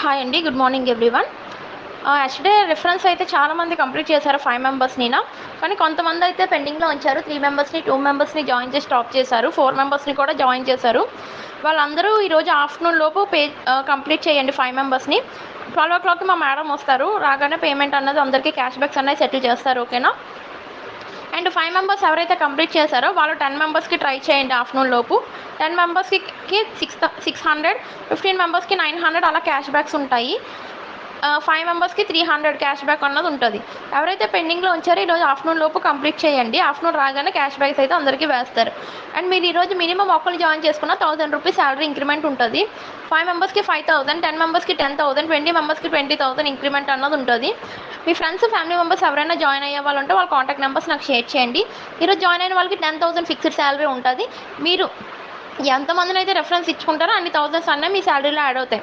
Hi అండి good morning everyone actually reference అయితే చాలామంది కంప్లీట్ చేశారు ఫైవ్ మెంబర్స్నినా కానీ కొంతమంది అయితే పెండింగ్లో ఉంచారు త్రీ మెంబర్స్ని టూ మెంబర్స్ని జాయిన్ చేసి స్టాప్ చేశారు ఫోర్ మెంబర్స్ని కూడా జాయిన్ చేశారు. వాళ్ళందరూ ఈరోజు ఆఫ్టర్నూన్ లోపు పే కంప్లీట్ uh, చేయండి ఫైవ్ మెంబర్స్ని ట్వెల్వ్ ఓ క్లాక్కి మా మేడం వస్తారు రాగానే పేమెంట్ అన్నది అందరికీ క్యాష్ బ్యాక్స్ అనేది సెటిల్ చేస్తారు ఓకేనా అండ్ ఫైవ్ మెంబర్స్ ఎవరైతే కంప్లీట్ చేశారో వాళ్ళు టెన్ మెంబర్స్కి ట్రై చేయండి ఆఫ్టర్నూన్ లోపు. టెన్ మెంబర్స్కి సిక్స్ సిక్స్ హండ్రెడ్ ఫిఫ్టీన్ మెంబర్స్కి నైన్ హండ్రెడ్ అలా క్యాష్ బ్యాక్స్ ఉంటాయి. ఫైవ్ మెంబర్స్కి త్రీ హండ్రెడ్ క్యాష్ బ్యాక్ అన్నది ఉంటుంది. ఎవరైతే పెండింగ్లో ఉంచారో ఈరోజు ఆఫ్టర్నూన్ లోపు కంప్లీట్ చేయండి. ఆఫ్టర్నూన్ రాగానే క్యాష్ బ్యాక్స్ అయితే అందరికీ వేస్తారు. అండ్ మీరు ఈరోజు మినిమం ఒక్కరు జాయిన్ చేసుకున్న థౌసండ్ రూపీస్ శాలరీ ఇంక్రిమెంట్ ఉంటుంది. ఫైవ్ మెంబర్స్కి ఫైవ్ థౌసండ్ టెన్ మెంబర్స్కి టెన్ థౌసండ్ ట్వంటీ మెంబర్స్కి ట్వంటీ థౌసండ్ ఇంక్రిమెంట్ అన్నది ఉంటుంది. మీ ఫ్రెండ్స్ ఫ్యామిలీ మెంబర్స్ ఎవరైనా జాయిన్ అయ్యే వాళ్ళు ఉంటే వాళ్ళ కాంటాక్ట్ నెంబర్స్ నాకు షేర్ చేయండి. ఈరోజు జాయిన్ అయిన వాళ్ళకి టెన్ థౌసండ్ ఫిక్స్డ్ శాలరీ ఉంటుంది. మీరు ఎంతమందిని అయితే రెఫరెన్స్ ఇచ్చుకుంటారో అన్ని థౌసండ్స్ అన్నీ మీ శాలరీలో యాడ్ అవుతాయి.